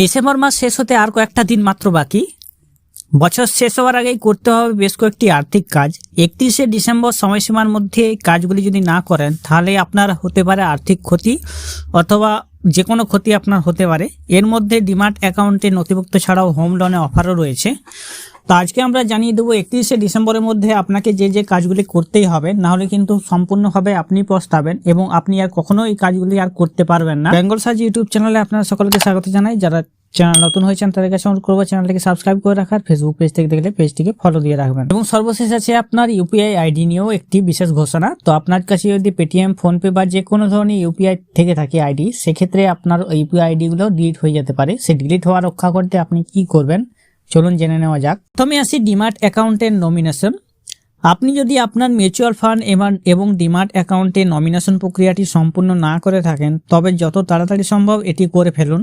December মাস শেষ হতে আর কয়েকটা দিন মাত্র বাকি। বছর শেষ হওয়ার আগেই করতে হবে বেশ কয়েকটি আর্থিক কাজ। একত্রিশে ডিসেম্বর সময়সীমার মধ্যে কাজগুলি যদি না করেন, তাহলে আপনার হতে পারে আর্থিক ক্ষতি অথবা যে কোনো ক্ষতি আপনার হতে পারে। এর মধ্যে ডিমার্ট অ্যাকাউন্টে নথিভুক্ত ছাড়াও হোম লোনে অফারও রয়েছে। তো আজকে আমরা জানিয়ে দেবো একত্রিশে ডিসেম্বরের মধ্যে আপনাকে যে যে কাজগুলি করতেই হবে নাহলে কিন্তু সম্পূর্ণভাবে আপনি পস্তাবেন এবং আপনি আর কখনো এই কাজগুলি আর করতে পারবেন না। বেঙ্গল সাজ ইউটিউব চ্যানেলে আপনারা সকলকে স্বাগত জানাই। যারা চ্যানেল নতুন হয়েছেন, তাদের কাছে অনুরোধ করব চ্যানেলটিকে সাবস্ক্রাইব করে রাখার ফেসবুক পেজ থেকে দেখলে পেজটিকে ফলো দিয়ে রাখবেন। এবং সর্বশেষ আছে আপনার ইউপিআই আইডি নিয়েও একটি বিশেষ ঘোষণা। তো আপনার কাছে যদি পেটিএম ফোনপে বা যে কোনো ধরনের ইউপিআই থেকে থাকে আইডি, সেক্ষেত্রে আপনার ইউপিআই আইডিগুলো ডিলিট হয়ে যেতে পারে। সে ডিলিট হওয়া রক্ষা করতে আপনি কি করবেন? চলুন জেনে নেওয়া যাক। প্রথমে আসি ডিমার্ট অ্যাকাউন্টের নমিনেশন আপনি যদি আপনার মিউচুয়াল ফান্ড এবং ডিমার্ট অ্যাকাউন্টে নমিনেশন প্রক্রিয়াটি সম্পূর্ণ না করে থাকেন, তবে যত তাড়াতাড়ি সম্ভব এটি করে ফেলুন।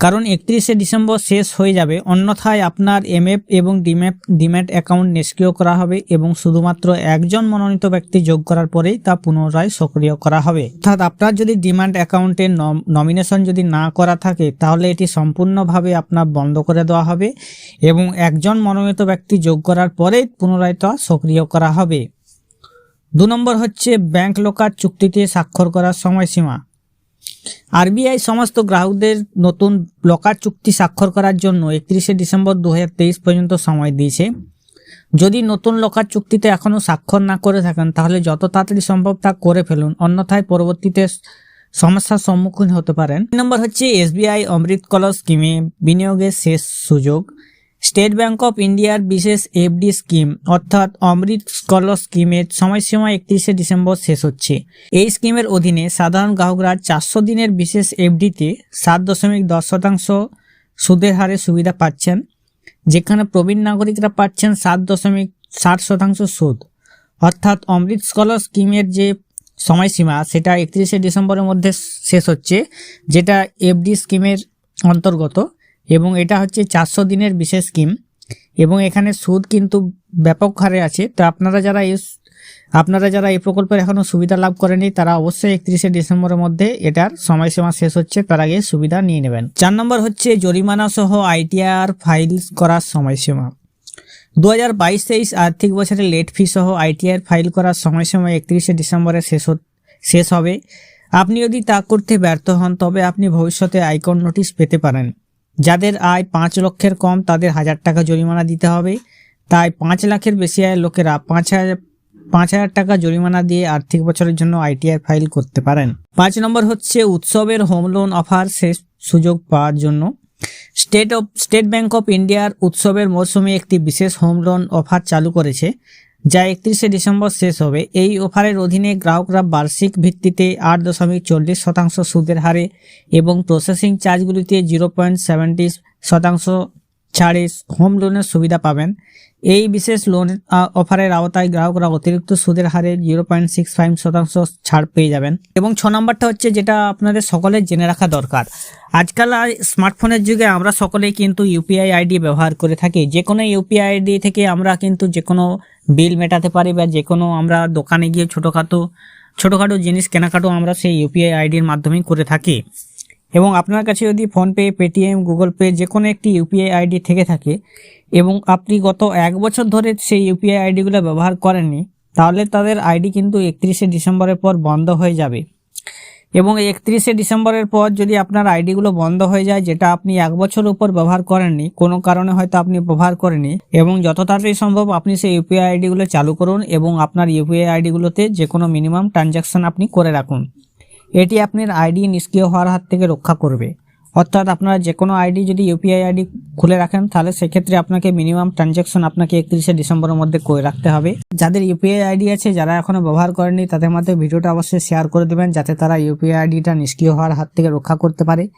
কারণ একত্রিশে ডিসেম্বর শেষ হয়ে যাবে, অন্যথায় আপনার এমএফ এবং ডিম্যাপ, ডিম্যাট অ্যাকাউন্ট নিষ্ক্রিয় করা হবে এবং শুধুমাত্র একজন মনোনীত ব্যক্তি যোগ করার পরেই তা পুনরায় সক্রিয় করা হবে। অর্থাৎ আপনার যদি ডিমান্ড অ্যাকাউন্টে নমিনেশন যদি না করা থাকে, তাহলে এটি সম্পূর্ণভাবে আপনার বন্ধ করে দেওয়া হবে এবং একজন মনোনীত ব্যক্তি যোগ করার পরেই পুনরায় তা সক্রিয় করা হবে। দু নম্বর হচ্ছে ব্যাংক লোকার চুক্তিতে স্বাক্ষর করার সময়সীমা। আরবিআই সমস্ত গ্রাহকদের নতুন লকার চুক্তি স্বাক্ষর করার জন্য একত্রিশে ডিসেম্বর দু হাজার তেইশ পর্যন্ত সময় দিয়েছে। যদি নতুন লকার চুক্তিতে এখনও স্বাক্ষর না করে থাকেন, তাহলে যত তাড়াতাড়ি সম্ভব তা করে ফেলুন। অন্যথায় পরবর্তীতে সমস্যার সম্মুখীন হতে পারেন। নম্বর হচ্ছে এসবিআই অমৃত কলর স্কিমে বিনিয়োগের শেষ সুযোগ। স্টেট ব্যাংক অফ ইন্ডিয়ার বিশেষ এফডি স্কিম, অর্থাৎ অমৃত স্কলার স্কিমের সময়সীমা একত্রিশে ডিসেম্বর শেষ হচ্ছে। এই স্কিমের অধীনে সাধারণ গ্রাহকরা চারশো দিনের বিশেষ এফডিতে সাত দশমিক দশ শতাংশ সুদের হারে সুবিধা পাচ্ছেন, যেখানে প্রবীণ নাগরিকরা পাচ্ছেন সাত দশমিক ষাট শতাংশ সুদ। অর্থাৎ অমৃত স্কলার স্কিমের যে সময়সীমা, সেটা একত্রিশে ডিসেম্বরের মধ্যে শেষ হচ্ছে, যেটা এফডি স্কিমের অন্তর্গত। এবং এটা হচ্ছে চারশো দিনের বিশেষ স্কিম এবং এখানে সুদ কিন্তু ব্যাপক হারে আছে। তো আপনারা যারা এই আপনারা যারা এই প্রকল্পের এখনও সুবিধা লাভ করেনি তারা অবশ্যই একত্রিশে ডিসেম্বরের মধ্যে এটার সময়সীমা শেষ হচ্ছে, তার আগে সুবিধা নিয়ে নেবেন। চার নম্বর হচ্ছে জরিমানা সহ আইটিআর ফাইল করার সময়সীমা। দু হাজার বাইশ তেইশ আর্থিক বছরে লেট ফি সহ আইটিআর ফাইল করার সময়সীমা একত্রিশে ডিসেম্বরে শেষ শেষ হবে। আপনি যদি তা করতে ব্যর্থ হন, তবে আপনি ভবিষ্যতে আইকন নোটিশ পেতে পারেন। যাদের আয় পাঁচ লক্ষের কম, তাদের হাজার টাকা জরিমানা দিতে হবে। তাই পাঁচ লাখের বেশি আয়ের লোকেরা পাঁচ হাজার পাঁচ হাজার টাকা জরিমানা দিয়ে আর্থিক বছরের জন্য আইটিআই ফাইল করতে পারেন। পাঁচ নম্বর হচ্ছে, উৎসবের হোম লোন অফার শেষ সুযোগ পাওয়ার জন্য State of, State Bank of ইন্ডিয়ার উৎসবের মৌসুমে একটি বিশেষ হোম লোন অফার চালু করেছে, যা একত্রিশে ডিসেম্বর শেষ হবে। এই অফারের অধীনে গ্রাহকরা বার্ষিক ভিত্তিতে আট দশমিক চল্লিশ শতাংশ সুদের হারে এবং প্রসেসিং চার্জগুলিতে জিরো পয়েন্ট শতাংশ ছাড়ে হোম লোনের সুবিধা পাবেন। এই বিশেষ লোন অফারের আওতায় গ্রাহকরা অতিরিক্ত সুদের হারে জিরো পয়েন্ট সিক্স ফাইভ শতাংশ ছাড় পেয়ে যাবেন। এবং ছ নম্বরটা হচ্ছে যেটা আপনাদের সকলে জেনে রাখা দরকার। আজকাল স্মার্টফোনের যুগে আমরা সকলেই কিন্তু ইউপিআই আইডি ব্যবহার করে থাকি। যে কোনো ইউপিআই আইডি থেকে আমরা কিন্তু যে কোনো বিল মেটাতে পারি বা যে কোনো আমরা দোকানে গিয়ে ছোটোখাটো ছোটোখাটো জিনিস কেনাকাটো আমরা সেই ইউপিআই আইডির মাধ্যমেই করে থাকি। এবং আপনার কাছে যদি ফোনপে, পেটিএম, গুগল পে যে কোনো একটি ইউপিআই আইডি থেকে থাকে এবং আপনি গত এক বছর ধরে সেই ইউপিআই আইডিগুলো ব্যবহার করেননি, তাহলে তাদের আইডি কিন্তু একত্রিশে ডিসেম্বরের পর বন্ধ হয়ে যাবে। এবং একত্রিশে ডিসেম্বরের পর যদি আপনার আইডিগুলো বন্ধ হয়ে যায়, যেটা আপনি এক বছর উপর ব্যবহার করেননি, কোনো কারণে হয়তো আপনি ব্যবহার করেনি এবং যত তাড়াতাড়ি সম্ভব আপনি সেই ইউপিআই আইডিগুলো চালু করুন এবং আপনার ইউপিআই আইডিগুলোতে যে কোনো মিনিমাম ট্রানজ্যাকশন আপনি করে রাখুন। এটি আপনার আইডি নিষ্ক্রিয় হওয়ার হাত থেকে রক্ষা করবে। অর্থাৎ আপনারা যে কোনো আইডি যদি ইউপিআই আইডি খুলে রাখেন, তাহলে সেক্ষেত্রে আপনাকে মিনিমাম ট্রানজ্যাকশন আপনাকে একত্রিশে ডিসেম্বরের মধ্যে করে রাখতে হবে। যাদের ইউপিআই আইডি আছে, যারা এখনও ব্যবহার করেনি তাদের মধ্যে ভিডিওটা অবশ্যই শেয়ার করে দেবেন, যাতে তারা ইউপিআই আইডিটা নিষ্ক্রিয় হওয়ার হাত থেকে রক্ষা করতে পারে।